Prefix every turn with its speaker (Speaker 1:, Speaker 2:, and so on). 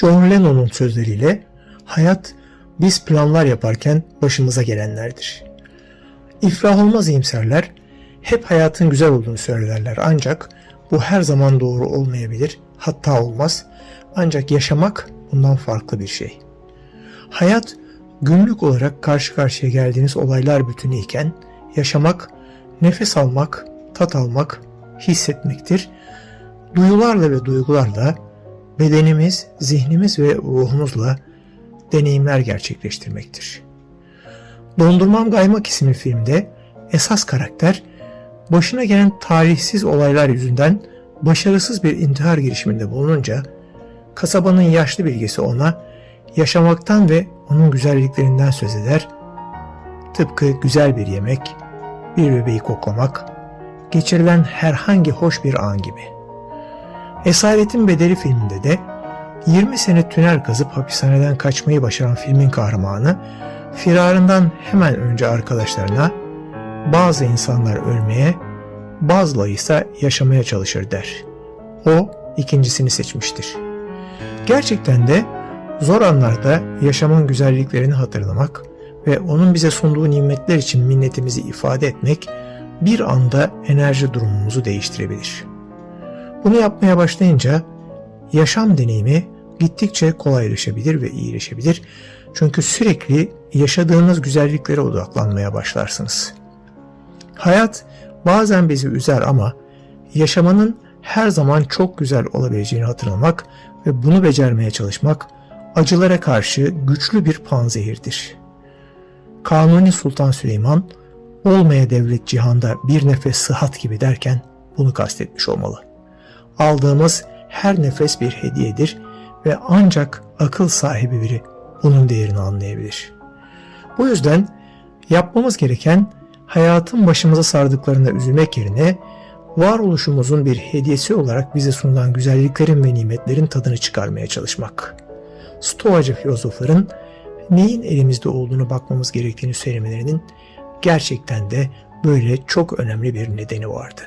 Speaker 1: John Lennon'un sözleriyle hayat biz planlar yaparken başımıza gelenlerdir. İflah olmaz iyimserler hep hayatın güzel olduğunu söylerler ancak bu her zaman doğru olmayabilir, hatta olmaz. Ancak yaşamak bundan farklı bir şey. Hayat günlük olarak karşı karşıya geldiğiniz olaylar bütünü iken yaşamak, nefes almak, tat almak, hissetmektir. Duyularla ve duygularla bedenimiz, zihnimiz ve ruhumuzla deneyimler gerçekleştirmektir. Dondurmam Gaymak isimli filmde esas karakter başına gelen tarihsiz olaylar yüzünden başarısız bir intihar girişiminde bulununca kasabanın yaşlı bilgisi ona yaşamaktan ve onun güzelliklerinden söz eder. Tıpkı güzel bir yemek, bir bebeği koklamak, geçirilen herhangi hoş bir an gibi. Esaretin Bedeli filminde de 20 sene tünel kazıp hapishaneden kaçmayı başaran filmin kahramanı firarından hemen önce arkadaşlarına bazı insanlar ölmeye, bazıları ise yaşamaya çalışır der. O ikincisini seçmiştir. Gerçekten de zor anlarda yaşamın güzelliklerini hatırlamak ve onun bize sunduğu nimetler için minnetimizi ifade etmek bir anda enerji durumumuzu değiştirebilir. Bunu yapmaya başlayınca yaşam deneyimi gittikçe kolaylaşabilir ve iyileşebilir. Çünkü sürekli yaşadığınız güzelliklere odaklanmaya başlarsınız. Hayat bazen bizi üzer ama yaşamanın her zaman çok güzel olabileceğini hatırlamak ve bunu becermeye çalışmak acılara karşı güçlü bir panzehirdir. Kanuni Sultan Süleyman olmaya devlet cihanda bir nefes sıhhat gibi derken bunu kastetmiş olmalı. Aldığımız her nefes bir hediyedir ve ancak akıl sahibi biri bunun değerini anlayabilir. Bu yüzden yapmamız gereken hayatın başımıza sardıklarında üzülmek yerine varoluşumuzun bir hediyesi olarak bize sunulan güzelliklerin ve nimetlerin tadını çıkarmaya çalışmak. Stoacı filozofların neyin elimizde olduğunu bakmamız gerektiğini söylemelerinin gerçekten de böyle çok önemli bir nedeni vardı.